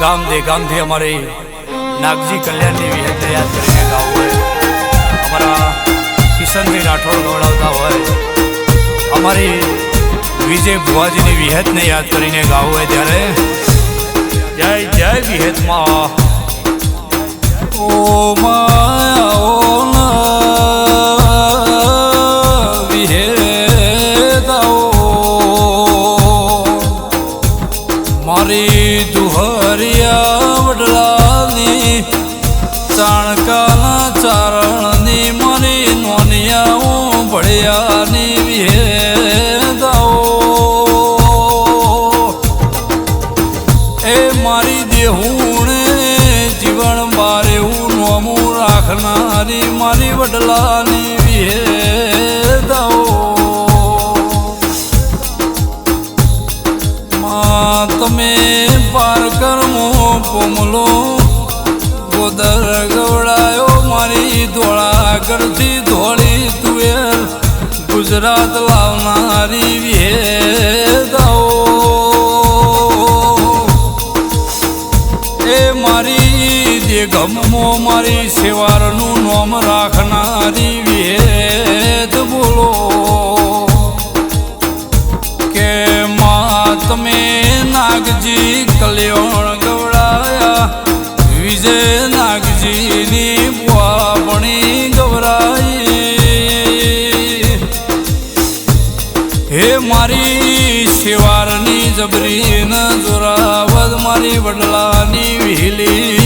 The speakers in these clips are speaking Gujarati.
ગામ દે ગામથી અમારે નાગજી કલ્યાણની વિહત યાદ કરીને ગાવું હોય. અમારા કિશનભાઈ રાઠોડ ગવડાવતા હોય. અમારી વિજય ભુવાજીની વિહતને યાદ કરીને ગાવું હોય ત્યારે. જય જય વિહતમાં. ઓ મારી દુહરિયા વડલાની ચાણકાના ચારણની મારી નોનિયાઓ ભળિયાની ગુજરાત લાવનારી વેદાઓ. એ મારી દે ગમો મારી સેવારનું નામ રાખનારી મારી વડલાની વિહલી.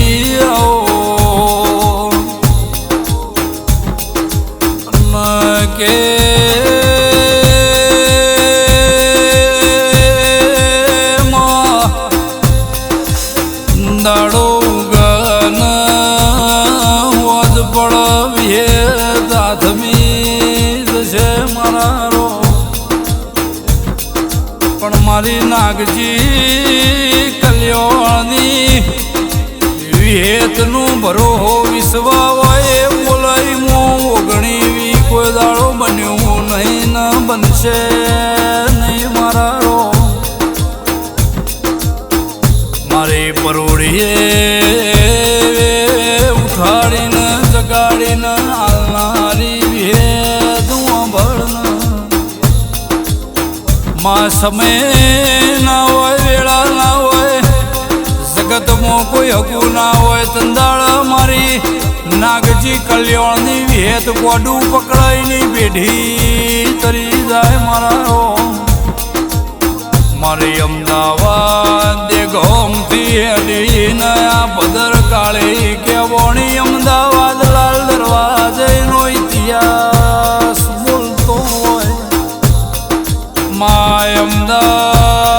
પણ મારી નાગજી કલ્યાણી વિહેતનું ભરો વિશ્વા હોય બોલાઈ મો ઓગણીવી, કોઈ દાડો બન્યો નહીં, ન બનશે નહીં મારા રો મારી પરોડીએ ઉઠાડીને, જગાડીને માં સમય ના હોય, વેળા ના હોય જગતમાં કોઈ હકુ ના હોય તંદાળ મારી નાગજી કલ્યાણની વિહેત કોડું પકડાઈની પેઢી તરી જાય મારા મારી અમદાવાદ ગોમથી હેડીને અમદાવાદના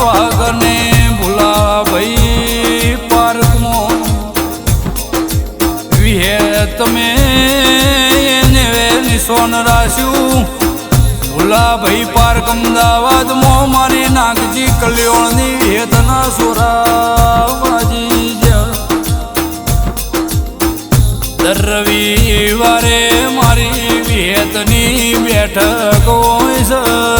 વાગને ભૂલા ભાઈ પાર્કમાં વિહે તમે એને નિશોન રાખ્યું. ભૂલા પાર્ક અમદાવાદમાં મારી નાગજી કલ્યાણની વિહેતના સોરાવાજી દર રવિવારે મારી વિહેતની બેઠક હોય છે.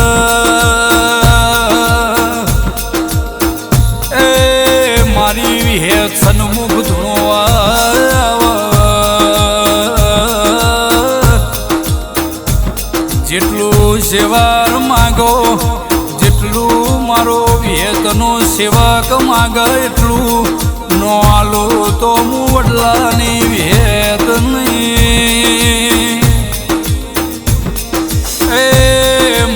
સેવાર માગો, જેટલું મારો વેતનો સેવક માગ એટલું. નો આલો તો હું વડલાની વિહેત નહીં. એ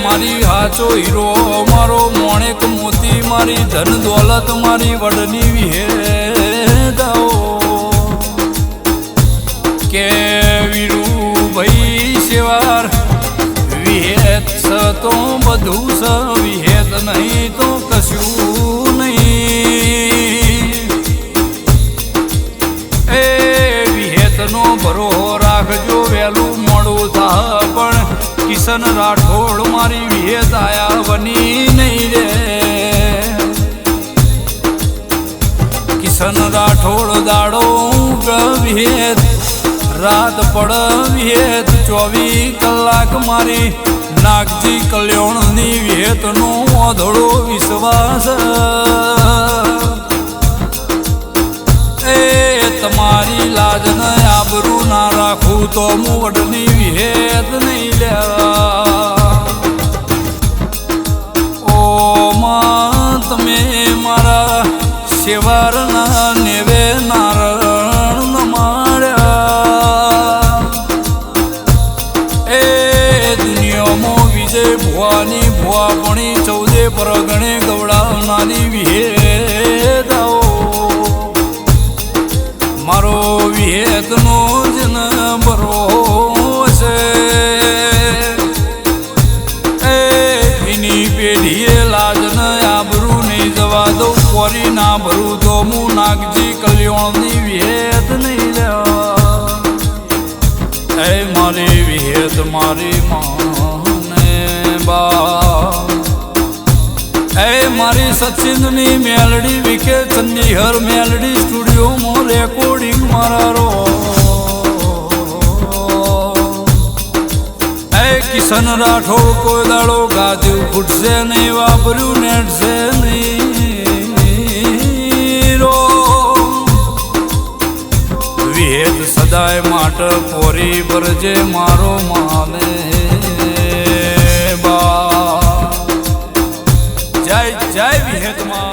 મારી હાચો હીરો, મારો મોણેક મોતી, મારી ધન દોલત, મારી વડની વિહેદાઓ કે તો બધું સ વિહેત નહીં તો કશું નહીં. એ વિહેતનો ભરો રાખજો, વહેલું મોડું થા પણ કિશન રાઠોડ મારી વિહેત આયા બની નહીં રે. કિશન રાઠોડ દાડો વિહેત રાત પડવીએ ચોવીસ કલાક મારી નાગજી કલ્યાણની વેતનો ઓધળો વિશ્વાસ. એ તમારી લાજને આબરું ના રાખું તો મુગટની વિહેત નહીં લેવા. ઓ માં, તમે મારા સેવારના ગવડાવનારી વિહેદાઓ. મારો વિહેતનો જન નંબરો છે એ એની પેઢીએ લાજન આબરું નહીં જવા દઉં. કોરી ના ભરું તો હું નાગજી કલ્યાણની વિહેત નહીં લે મારી વિહેત મારી માને બા. મારી સચિનની મેલડી વિકે ચંદીહર મેલડી સ્ટુડિયોમાં રેકોર્ડિંગ મારા એ કિશન રાઠોડ કોઈ દાડો ગાજ્યું ફૂટશે નહીં, વાપર્યું નેટશે નહીં રો. વિહેત સદાય માટે પોરી પરજે મારો માને બા. જય જય વિહેતમાં